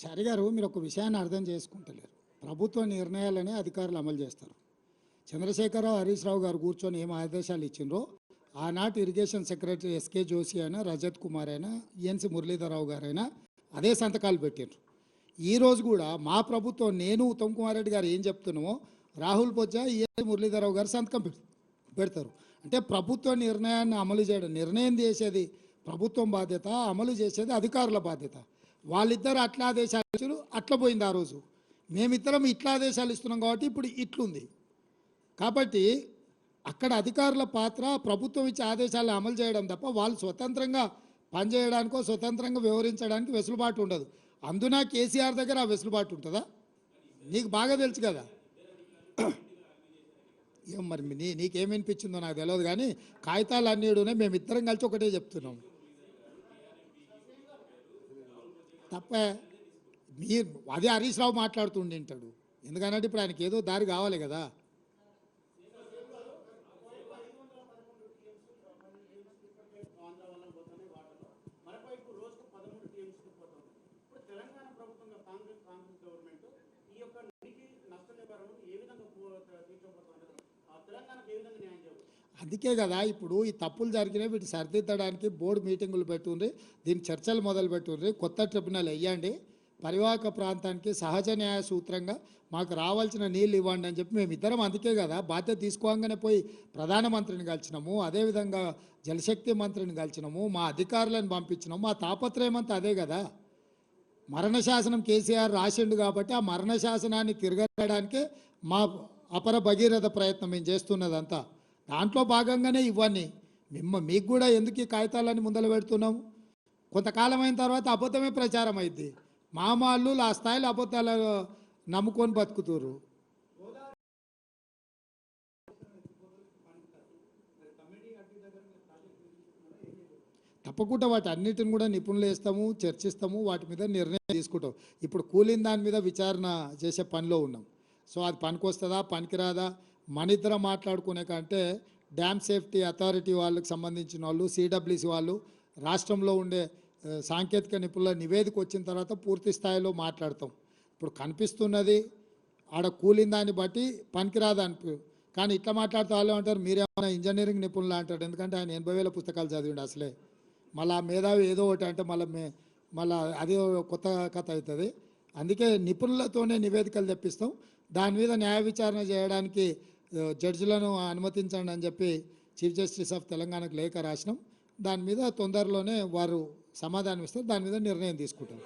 చారి గారు మీరు ఒక విషయాన్ని అర్థం చేసుకుంటలేరు. ప్రభుత్వ నిర్ణయాలనే అధికారులు అమలు చేస్తారు. చంద్రశేఖరరావు హరీష్ రావు గారు కూర్చొని ఏం ఆదేశాలు ఇచ్చిండ్రో ఆనాటి ఇరిగేషన్ సెక్రటరీ ఎస్కే జోషి అయినా రజత్ కుమార్ అయినా ఈఎన్సి మురళీధరరావు గారైనా అదే సంతకాలు పెట్టిండ్రు. ఈ రోజు కూడా మా ప్రభుత్వం నేను ఉత్తమ్ కుమార్ రెడ్డి గారు ఏం చెప్తున్నామో రాహుల్ పొచ్చా ఈఎన్సి మురళీధరరావు గారు సంతకం పెడతారు. అంటే ప్రభుత్వ నిర్ణయాన్ని అమలు చేయడం నిర్ణయం చేసేది ప్రభుత్వం బాధ్యత అమలు చేసేది అధికారుల బాధ్యత. వాళ్ళిద్దరు అట్లా దేశాలు ఇచ్చారు. అట్లా పోయింది ఆ రోజు. మేమిద్దరం ఇట్లా ఆదేశాలు ఇస్తున్నాం కాబట్టి ఇప్పుడు ఇట్లుంది. కాబట్టి అక్కడ అధికారుల పాత్ర ప్రభుత్వం ఇచ్చే ఆదేశాలను అమలు చేయడం తప్ప వాళ్ళు స్వతంత్రంగా పనిచేయడానికో స్వతంత్రంగా వ్యవహరించడానికి వెసులుబాటు ఉండదు. అందున కేసీఆర్ దగ్గర ఆ వెసులుబాటు ఉంటుందా? నీకు బాగా తెలుసు కదా. ఏం మరి నీ నీకేమనిపించిందో నాకు తెలియదు కానీ కాగితాలు అన్నీడునే మేమిద్దరం కలిసి ఒకటే చెప్తున్నాం. తప్ప మీరు అదే హరీష్ రావు మాట్లాడుతుండి ఉంటాడు ఎందుకంటే ఇప్పుడు ఆయనకి ఏదో దారి కావాలి కదా. తెలంగాణ ప్రభుత్వంగా కాంగ్రెస్ కాంగ్రెస్ గవర్నమెంట్ ఈ యొక్క నష్ట నివారణ ఏ విధంగా తెలంగాణకు ఏ విధంగా న్యాయం అందుకే కదా ఇప్పుడు ఈ తప్పులు జరిగినా వీటి సరిదిద్దడానికి బోర్డు మీటింగులు పెట్టుండ్రి దీని చర్చలు మొదలు పెట్టుండ్రి. కొత్త ట్రిబ్యునల్ వేయండి. పరివాహక ప్రాంతానికి సహజ న్యాయ సూత్రంగా మాకు రావాల్సిన నీళ్ళు ఇవ్వండి అని చెప్పి మేము ఇద్దరం అందుకే కదా బాధ్యత తీసుకోగానే పోయి ప్రధానమంత్రిని కలిసినాము అదేవిధంగా జలశక్తి మంత్రిని కలిసినాము మా అధికారులను పంపించినాము. మా తాపత్రయం అంతా అదే కదా. మరణ శాసనం కేసీఆర్ రాసిండు కాబట్టి ఆ మరణ శాసనాన్ని తిరగడానికి మా అపర భగీరథ ప్రయత్నం మేము చేస్తున్నదంతా. దాంట్లో భాగంగానే ఇవన్నీ మిమ్మ మీకు కూడా ఎందుకు ఈ కాగితాలన్నీ ముందర పెడుతున్నాము కొంతకాలం అయిన తర్వాత అబద్ధమే ప్రచారం అయింది మామాళ్ళు ఆ స్థాయిలో అబద్ధాలు నమ్ముకొని బతుకుతురు తప్పకుండా వాటి అన్నిటిని కూడా నిపుణులు వేస్తాము చర్చిస్తాము వాటి మీద నిర్ణయం తీసుకుంటాం. ఇప్పుడు కూలిన దాని మీద విచారణ చేసే పనిలో ఉన్నాం. సో అది పనికొస్తుందా పనికిరాదా? మన ఇద్దరం మాట్లాడుకునే కంటే డ్యామ్ సేఫ్టీ అథారిటీ వాళ్ళకి సంబంధించిన వాళ్ళు సిడబ్ల్యూసి వాళ్ళు రాష్ట్రంలో ఉండే సాంకేతిక నిపుణుల నివేదిక వచ్చిన తర్వాత పూర్తి స్థాయిలో మాట్లాడతాం. ఇప్పుడు కనిపిస్తున్నది ఆడ కూలిన దాన్ని బట్టి పనికిరాదు అనిపి కానీ ఇట్లా మాట్లాడుతూ వాళ్ళు అంటారు మీరేమైనా ఇంజనీరింగ్ నిపుణులు? అంటాడు ఎందుకంటే ఆయన ఎనభై వేల పుస్తకాలు చదివిండు అసలే. మళ్ళీ ఆ మేధావి ఏదో ఒకటి అంటే మళ్ళీ మే మళ్ళీ అది కొత్త కథ అవుతుంది. అందుకే నిపుణులతోనే నివేదికలు తెప్పిస్తాం. దాని మీద న్యాయ విచారణ చేయడానికి జడ్జిలను అనుమతించండి అని చెప్పి చీఫ్ జస్టిస్ ఆఫ్ తెలంగాణకు లేఖ రాసినాం. దాని మీద తొందరలోనే వారు సమాధానం ఇస్తారు దాని మీద నిర్ణయం తీసుకుంటాం